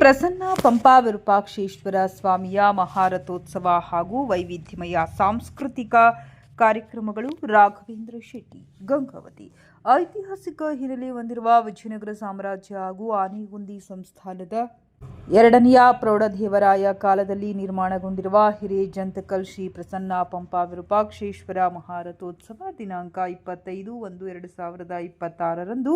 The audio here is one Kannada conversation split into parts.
ಪ್ರಸನ್ನ ಪಂಪಾ ವಿರೂಪಾಕ್ಷೇಶ್ವರ ಸ್ವಾಮಿಯ ಮಹಾರಥೋತ್ಸವ ಹಾಗೂ ವೈವಿಧ್ಯಮಯ ಸಾಂಸ್ಕೃತಿಕ ಕಾರ್ಯಕ್ರಮಗಳು ರಾಘವೇಂದ್ರ ಶೆಟ್ಟಿ, ಗಂಗಾವತಿ. ಐತಿಹಾಸಿಕ ಹಿನ್ನೆಲೆ ಹೊಂದಿರುವ ವಿಜಯನಗರ ಸಾಮ್ರಾಜ್ಯ ಹಾಗೂ ಆನೆಗುಂದಿ ಸಂಸ್ಥಾನದ ಎರಡನೆಯ ಪ್ರೌಢದೇವರಾಯ ಕಾಲದಲ್ಲಿ ನಿರ್ಮಾಣಗೊಂಡಿರುವ ಹಿರೇಜಂತಕಲ್ ಶ್ರೀ ಪ್ರಸನ್ನ ಪಂಪಾ ವಿರೂಪಾಕ್ಷೇಶ್ವರ ಮಹಾರಥೋತ್ಸವ ದಿನಾಂಕ ಇಪ್ಪತ್ತೈದು ಒಂದು ಎರಡು ಸಾವಿರದ ಇಪ್ಪತ್ತಾರರಂದು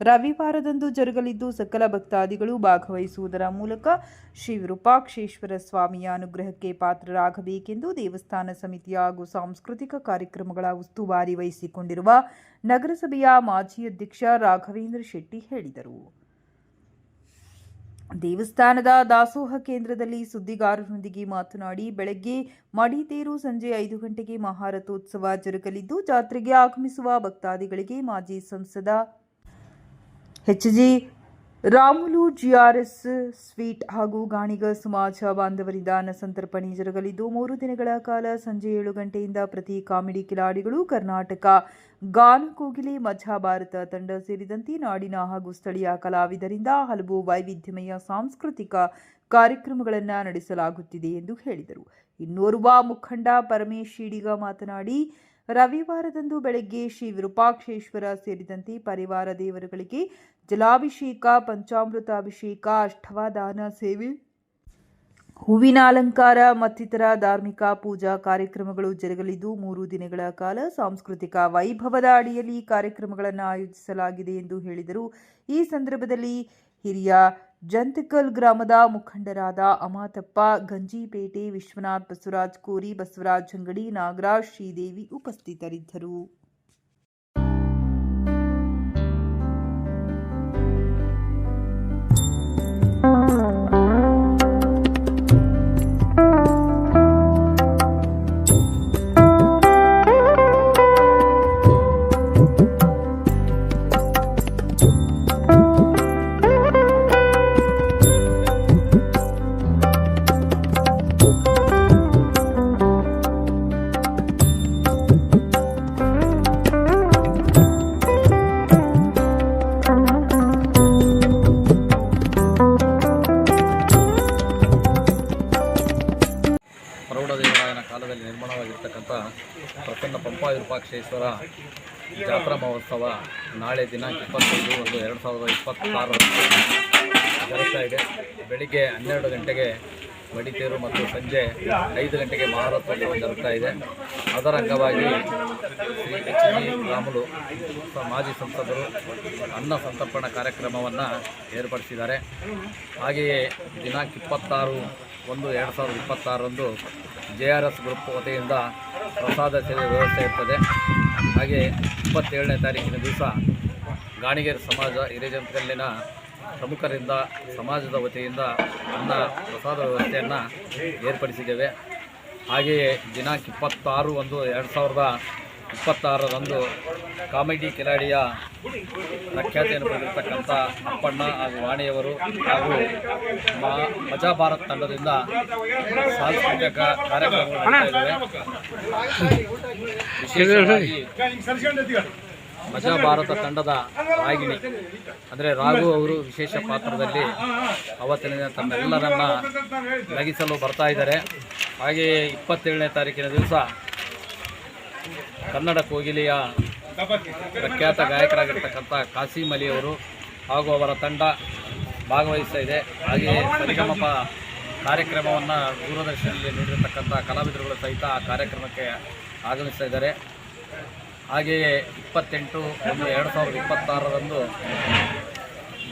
ರವಿವಾರದಂದು ಜರುಗಲಿದ್ದು ಸಕಲ ಭಕ್ತಾದಿಗಳು ಭಾಗವಹಿಸುವುದರ ಮೂಲಕ ಶ್ರೀ ವಿರೂಪಾಕ್ಷೇಶ್ವರ ಸ್ವಾಮಿಯ ಅನುಗ್ರಹಕ್ಕೆ ಪಾತ್ರರಾಗಬೇಕೆಂದು ದೇವಸ್ಥಾನ ಸಮಿತಿ ಹಾಗೂ ಸಾಂಸ್ಕೃತಿಕ ಕಾರ್ಯಕ್ರಮಗಳ ಉಸ್ತುವಾರಿ ವಹಿಸಿಕೊಂಡಿರುವ ನಗರಸಭೆಯ ಮಾಜಿ ಅಧ್ಯಕ್ಷ ರಾಘವೇಂದ್ರ ಶೆಟ್ಟಿ ಹೇಳಿದರು. ದೇವಸ್ಥಾನದ ದಾಸೋಹ ಕೇಂದ್ರದಲ್ಲಿ ಸುದ್ದಿಗಾರರೊಂದಿಗೆ ಮಾತನಾಡಿ, ಬೆಳಗ್ಗೆ ಮಡಿತೇರು ಸಂಜೆ ಐದು ಗಂಟೆಗೆ ಮಹಾರಥೋತ್ಸವ ಜರುಗಲಿದ್ದು, ಜಾತ್ರೆಗೆ ಆಗಮಿಸುವ ಭಕ್ತಾದಿಗಳಿಗೆ ಮಾಜಿ ಸಂಸದ ಎಚ್ಜಿ ರಾಮುಲು, ಜಿಆರ್ಎಸ್, ಸ್ವೀಟ್ ಹಾಗೂ ಗಾಣಿಗ ಸಮಾಜ ಬಾಂಧವರಿಂದ ಅನ್ನಸಂತರ್ಪಣೆ ಜರುಗಲಿದ್ದು ಮೂರು ದಿನಗಳ ಕಾಲ ಸಂಜೆ ಏಳು ಗಂಟೆಯಿಂದ ಪ್ರತಿ ಕಾಮಿಡಿ ಕಿಲಾಡಿಗಳು ಕರ್ನಾಟಕ ಗಾನ ಕೋಗಿಲೆ ಭಾರತ ತಂಡ ಸೇರಿದಂತೆ ನಾಡಿನ ಹಾಗೂ ಸ್ಥಳೀಯ ಕಲಾವಿದರಿಂದ ಹಲವು ವೈವಿಧ್ಯಮಯ ಸಾಂಸ್ಕೃತಿಕ ಕಾರ್ಯಕ್ರಮಗಳನ್ನು ನಡೆಸಲಾಗುತ್ತಿದೆ ಎಂದು ಹೇಳಿದರು. ಇನ್ನೋರ್ವ ಮುಖಂಡ ಪರಮೇಶ್, ಈಡಿಗ ಮಾತನಾಡಿ ರವಿವಾರದಂದು ಬೆಳಗ್ಗೆ ಶ್ರೀ ವಿರೂಪಾಕ್ಷೇಶ್ವರ ಸೇರಿದಂತೆ ಪರಿವಾರ ದೇವರುಗಳಿಗೆ ಜಲಾಭಿಷೇಕ, ಪಂಚಾಮೃತಾಭಿಷೇಕ, ಅಷ್ಟವಾದಾನ ಸೇವೆ. ಹೂವಿನ ಅಲಂಕಾರ, ಮತ್ತಿತರ ಧಾರ್ಮಿಕ ಪೂಜಾ ಕಾರ್ಯಕ್ರಮಗಳು ಜರುಗಲಿದ್ದು ಮೂರು ದಿನಗಳ ಕಾಲ ಸಾಂಸ್ಕೃತಿಕ ವೈಭವದ ಅಡಿಯಲ್ಲಿ ಕಾರ್ಯಕ್ರಮಗಳನ್ನು ಆಯೋಜಿಸಲಾಗಿದೆ ಎಂದು ಹೇಳಿದರು. ಈ ಸಂದರ್ಭದಲ್ಲಿ ಹಿರಿಯ ಜಂತಿಕಲ್ ಗ್ರಾಮದ ಮುಖಂಡರಾದ ಅಮಾತಪ್ಪ ಗಂಜಿಪೇಟೆ ವಿಶ್ವನಾಥ್ ಬಸವರಾಜ್ ಕೋರಿ ಬಸವರಾಜ್ ಅಂಗಡಿ ನಾಗರಾಜ್ ಶ್ರೀದೇವಿ ಉಪಸ್ಥಿತರಿದ್ದರು. ವಿರೂಪಾಕ್ಷೇಶ್ವರ ಜಾತ್ರಾ ಮಹೋತ್ಸವ ನಾಳೆ ದಿನಾಂಕ ಇಪ್ಪತ್ತೈದು ಒಂದು ಎರಡು ಸಾವಿರದ ಇಪ್ಪತ್ತಾರರಂದು ಜರುಗ್ತಾ ಇದೆ. ಬೆಳಿಗ್ಗೆ ಹನ್ನೆರಡು ಗಂಟೆಗೆ ಮಡಿತೇರು ಮತ್ತು ಸಂಜೆ ಐದು ಗಂಟೆಗೆ ಮಹಾರಥೋತ್ಸವ ಜರುಗ್ತಾ ಇದೆ. ಅದರ ಅಂಗವಾಗಿ ಶ್ರೀ ಎಚ್ ಡಿ ರಾಮುಲು ಮಾಜಿ ಸಂಸದರು ಅನ್ನ ಸಂತರ್ಪಣ ಕಾರ್ಯಕ್ರಮವನ್ನು ಏರ್ಪಡಿಸಿದ್ದಾರೆ. ಹಾಗೆಯೇ ದಿನಾಂಕ ಇಪ್ಪತ್ತಾರು ಒಂದು ಎರಡು ಸಾವಿರದ ಇಪ್ಪತ್ತಾರರಂದು ಜೆ ಆರ್ ಎಸ್ ಗ್ರೂಪ್ ವತಿಯಿಂದ ಪ್ರಸಾದ ಸೇವೆ ವ್ಯವಸ್ಥೆ ಇರ್ತದೆ. ಹಾಗೆ ಇಪ್ಪತ್ತೇಳನೇ ತಾರೀಕಿನ ದಿವಸ ಗಾಣಿಗೇರಿ ಸಮಾಜ ಹಿರೇಜಂತಕಲ್ಲಿನ ಪ್ರಮುಖರಿಂದ ಸಮಾಜದ ವತಿಯಿಂದ ಅನ್ನ ಪ್ರಸಾದ ವ್ಯವಸ್ಥೆಯನ್ನು ಏರ್ಪಡಿಸಿದ್ದೇವೆ. ಹಾಗೆಯೇ ದಿನಾಂಕ ಇಪ್ಪತ್ತಾರು ಒಂದು ಎರಡು ಸಾವಿರದ ಇಪ್ಪತ್ತಾರರಂದು ಕಾಮಿಡಿ ಕಿಲಾಡಿಯ ಪ್ರಖ್ಯಾತಿಯನ್ನು ಪಡೆದಿರ್ತಕ್ಕಂಥ ಅಪ್ಪಣ್ಣ ಹಾಗೂ ವಾಣಿಯವರು ಹಾಗೂ ಮಜಾ ಭಾರತ್ ತಂಡದಿಂದ ಸಾಂಸ್ಕೃತಿಕ ಕಾರ್ಯಕ್ರಮಗಳು ವಿಶೇಷವಾಗಿ ಮಜಾ ಭಾರತ ತಂಡದ ರಾಗಿಣಿ ಅಂದರೆ ರಾಘು ಅವರು ವಿಶೇಷ ಪಾತ್ರದಲ್ಲಿ ಅವತ್ತಿನ ದಿನ ತಮ್ಮೆಲ್ಲರನ್ನ ನಗಿಸಲು ಬರ್ತಾ ಇದ್ದಾರೆ. ಹಾಗೆಯೇ ಇಪ್ಪತ್ತೇಳನೇ ತಾರೀಕಿನ ದಿವಸ ಕನ್ನಡ ಕೋಗಿಲೆಯ ಪ್ರಖ್ಯಾತ ಗಾಯಕರಾಗಿರ್ತಕ್ಕಂಥ ಕಾಸಿಂ ಅಲಿ ಅವರು ಹಾಗೂ ಅವರ ತಂಡ ಭಾಗವಹಿಸ್ತಾ ಇದೆ. ಹಾಗೆಯೇ ಸರಿಗಮಪ ಕಾರ್ಯಕ್ರಮವನ್ನು ದೂರದರ್ಶನದಲ್ಲಿ ನೀಡಿರತಕ್ಕಂಥ ಕಲಾವಿದರುಗಳು ಸಹಿತ ಆ ಕಾರ್ಯಕ್ರಮಕ್ಕೆ ಆಗಮಿಸ್ತಾ ಇದ್ದಾರೆ. ಹಾಗೆಯೇ ಇಪ್ಪತ್ತೆಂಟು ಒಂದು ಎರಡು ಸಾವಿರದ ಇಪ್ಪತ್ತಾರರಂದು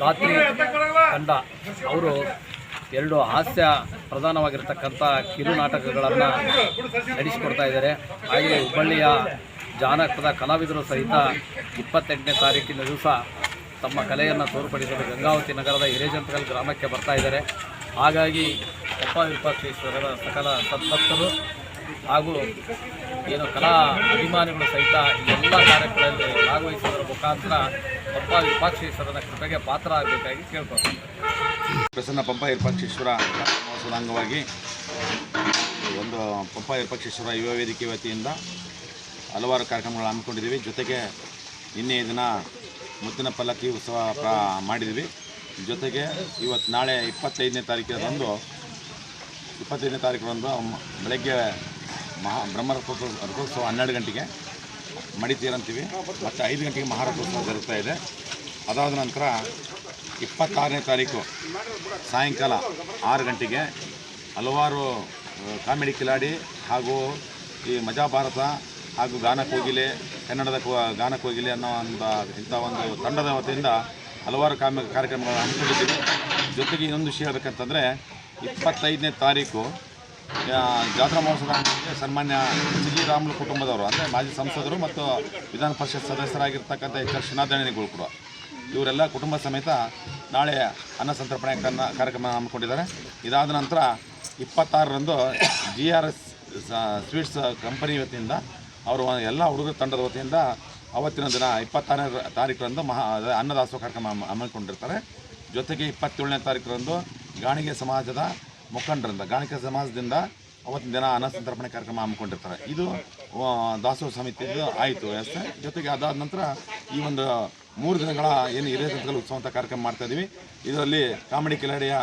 ರಾತ್ರಿ ತಂಡ, ಅವರು ಎರಡು ಹಾಸ್ಯ ಪ್ರಧಾನವಾಗಿರ್ತಕ್ಕಂಥ ಕಿರು ನಾಟಕಗಳನ್ನು ನಡೆಸಿಕೊಡ್ತಾ ಇದ್ದಾರೆ. ಹಾಗೆ ಹುಬ್ಬಳ್ಳಿಯ ಜಾನಪದ ಕಲಾವಿದರು ಸಹಿತ ಇಪ್ಪತ್ತೆಂಟನೇ ತಾರೀಕಿನ ದಿವಸ ತಮ್ಮ ಕಲೆಯನ್ನು ತೋರ್ಪಡಿಸಲು ಗಂಗಾವತಿ ನಗರದ ಹಿರೇಜಂತಗಲ್ ಗ್ರಾಮಕ್ಕೆ ಬರ್ತಾ ಇದ್ದಾರೆ. ಹಾಗಾಗಿ ಅಪ್ಪ ವಿರೂಪಾಕ್ಷೇಶ್ವರರ ಸಕಲ ಸದ್ಭಕ್ತರು ಹಾಗೂ ಏನು ಕಲಾ ಅಭಿಮಾನಿಗಳು ಸಹಿತ ಎಲ್ಲ ಕಾರ್ಯಕ್ರಮದಲ್ಲಿ ಭಾಗವಹಿಸುವುದರ ಮುಖಾಂತರ ಅಪ್ಪ ವಿರೂಪಾಕ್ಷೇಶ್ವರನ ಕೃಪೆಗೆ ಪಾತ್ರ ಆಗಬೇಕಾಗಿ ಕೇಳ್ಕೊಳ್ತೀನಿ. ಪ್ರಸನ್ನ ಪಂಪ ವಿರೂಪಾಕ್ಷೇಶ್ವರ ಮಹೋತ್ಸವದ ಅಂಗವಾಗಿ ಒಂದು ಪಂಪ ವಿರೂಪಾಕ್ಷೇಶ್ವರ ಯುವ ವೇದಿಕೆ ವತಿಯಿಂದ ಹಲವಾರು ಕಾರ್ಯಕ್ರಮಗಳು ಹಮ್ಮಿಕೊಂಡಿದ್ದೀವಿ. ಜೊತೆಗೆ ನಿನ್ನೆ ದಿನ ಮುತ್ತಿನ ಪಲ್ಲಕ್ಕಿ ಉತ್ಸವ ಮಾಡಿದ್ವಿ ಜೊತೆಗೆ ಇವತ್ತು ನಾಳೆ ಇಪ್ಪತ್ತೈದನೇ ತಾರೀಕಿನಂದು ಇಪ್ಪತ್ತೈದನೇ ತಾರೀಕಿನಂದು ಬೆಳಗ್ಗೆ ಮಹಾ ಬ್ರಹ್ಮರಥೋತ್ಸವ, ರಥೋತ್ಸವ ಹನ್ನೆರಡು ಗಂಟೆಗೆ ಮಡಿತೀರಂತೀವಿ. ಮತ್ತು ಐದು ಗಂಟೆಗೆ ಮಹಾರಥೋತ್ಸವ ಜರುಗ್ತಾ ಇದೆ. ಅದಾದ ನಂತರ ಇಪ್ಪತ್ತಾರನೇ ತಾರೀಕು ಸಾಯಂಕಾಲ ಆರು ಗಂಟೆಗೆ ಹಲವಾರು ಕಾಮಿಡಿ ಕಿಲಾಡಿ ಹಾಗೂ ಈ ಮಜಾ ಭಾರತ ಹಾಗೂ ಗಾನ ಕೋಗಿಲೆ, ಕನ್ನಡದ ಗಾನ ಕೋಗಿಲೆ ಅನ್ನೋ ಒಂದು, ಇಂಥ ಒಂದು ತಂಡದ ವತಿಯಿಂದ ಹಲವಾರು ಕಾಮ, ಕಾರ್ಯಕ್ರಮಗಳನ್ನು ಹಮ್ಮಿಕೊಂಡಿದ್ದೀವಿ. ಜೊತೆಗೆ ಇನ್ನೊಂದು ವಿಷಯ ಹೇಳ್ಬೇಕಂತಂದರೆ, ಇಪ್ಪತ್ತೈದನೇ ತಾರೀಕು ಜಾತ್ರಾ ಮಹೋತ್ಸವ ಸನ್ಮಾನ್ಯ ಸಿ ರಾಮುಲು ಕುಟುಂಬದವರು, ಅಂದರೆ ಮಾಜಿ ಸಂಸದರು ಮತ್ತು ವಿಧಾನ ಪರಿಷತ್ ಸದಸ್ಯರಾಗಿರ್ತಕ್ಕಂಥ ಎಚ್ ಆರ್ ಕೂಡ. ಇವರೆಲ್ಲ ಕುಟುಂಬ ಸಮೇತ ನಾಳೆ ಅನ್ನ ಸಂತರ್ಪಣೆ ಕನ್ನ ಕಾರ್ಯಕ್ರಮ ಹಮ್ಮಿಕೊಂಡಿದ್ದಾರೆ. ಇದಾದ ನಂತರ ಇಪ್ಪತ್ತಾರರಂದು G R S sweets company ವತಿಯಿಂದ ಅವರು ಎಲ್ಲ ಹುಡುಗರ ತಂಡದ ವತಿಯಿಂದ ಅವತ್ತಿನ ದಿನ ಇಪ್ಪತ್ತಾರನೇ ತಾರೀಕರಂದು ಮಹಾ ಅನ್ನದಾಸೋಹ ಕಾರ್ಯಕ್ರಮ ಹಮ್ಮಿ- ಹಮ್ಮಿಕೊಂಡಿರ್ತಾರೆ. ಜೊತೆಗೆ ಇಪ್ಪತ್ತೇಳನೇ ತಾರೀಕರಂದು ಗಾಣಿಗೆ ಸಮಾಜದ ಮುಖಂಡರಿಂದ ಗಾಣಿಕೆ ಸಮಾಜದಿಂದ ಅವತ್ತಿನ ದಿನ ಅನ್ನ ಸಂತರ್ಪಣೆ ಕಾರ್ಯಕ್ರಮ ಹಮ್ಮಿಕೊಂಡಿರ್ತಾರೆ. ಇದು ದಾಸೋಹ ಸಮಿತಿಯಿಂದ ಆಯಿತು ವ್ಯವಸ್ಥೆ. ಜೊತೆಗೆ ಅದಾದ ನಂತರ ಈ ಒಂದು ಮೂರು ದಿನಗಳ ಏನು ಹಿರಿಯ ಸಂತಗಳ ಉತ್ಸವ ಅಂತ ಕಾರ್ಯಕ್ರಮ ಮಾಡ್ತಾ ಇದ್ದೀವಿ ಇದರಲ್ಲಿ ಕಾಮಿಡಿ ಕಿಲಾಡಿಯ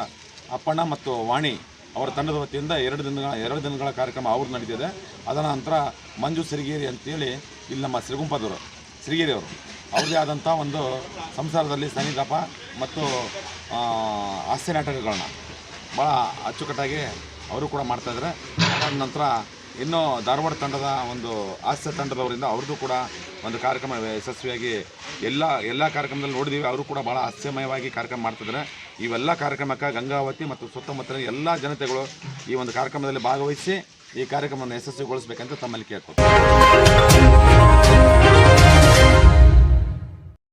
ಅಪ್ಪಣ್ಣ ಮತ್ತು ವಾಣಿ ಅವರ ತಂಡದ ವತಿಯಿಂದ ಎರಡು ದಿನಗಳ ಎರಡು ದಿನಗಳ ಕಾರ್ಯಕ್ರಮ ಅವ್ರು ನಡೀತಿದೆ. ಅದರ ನಂತರ ಮಂಜು ಸಿರಿಗೇರಿ ಅಂತೇಳಿ ಇಲ್ಲಿ ನಮ್ಮ ಸಿರಿಗುಂಪದವರು ಸಿರಿಗೇರಿ ಅವರು ಅವ್ರದೇ ಆದಂಥ ಒಂದು ಸಂಸಾರದಲ್ಲಿ ಸನ್ನಿಧಾಪ ಮತ್ತು ಹಾಸ್ಯ ನಾಟಕಗಳನ್ನ ಭಾಳ ಅಚ್ಚುಕಟ್ಟಾಗಿ ಅವರು ಕೂಡ ಮಾಡ್ತಾಯಿದ್ದಾರೆ ಅದಾದ ನಂತರ ಇನ್ನು ಧಾರವಾಡ ತಂಡದ ಒಂದು ಹಾಸ್ಯ ತಂಡದವರಿಂದ ಅವ್ರದ್ದು ಕೂಡ ಒಂದು ಕಾರ್ಯಕ್ರಮ ಯಶಸ್ವಿಯಾಗಿ ಎಲ್ಲ ಎಲ್ಲ ಕಾರ್ಯಕ್ರಮದಲ್ಲಿ ನೋಡಿದ್ದೀವಿ ಅವರು ಕೂಡ ಭಾಳ ಹಾಸ್ಯಮಯವಾಗಿ ಕಾರ್ಯಕ್ರಮ ಮಾಡ್ತಿದ್ದಾರೆ. ಇವೆಲ್ಲ ಕಾರ್ಯಕ್ರಮಕ್ಕೆ ಗಂಗಾವತಿ ಮತ್ತು ಸುತ್ತಮುತ್ತಲಿನ ಎಲ್ಲ ಜನತೆಗಳು ಈ ಒಂದು ಕಾರ್ಯಕ್ರಮದಲ್ಲಿ ಭಾಗವಹಿಸಿ ಈ ಕಾರ್ಯಕ್ರಮವನ್ನು ಯಶಸ್ವಿಗೊಳಿಸಬೇಕಂತ ತಮ್ಮಲ್ಲಿ ಕೇಳ್ಕೊತೀನಿ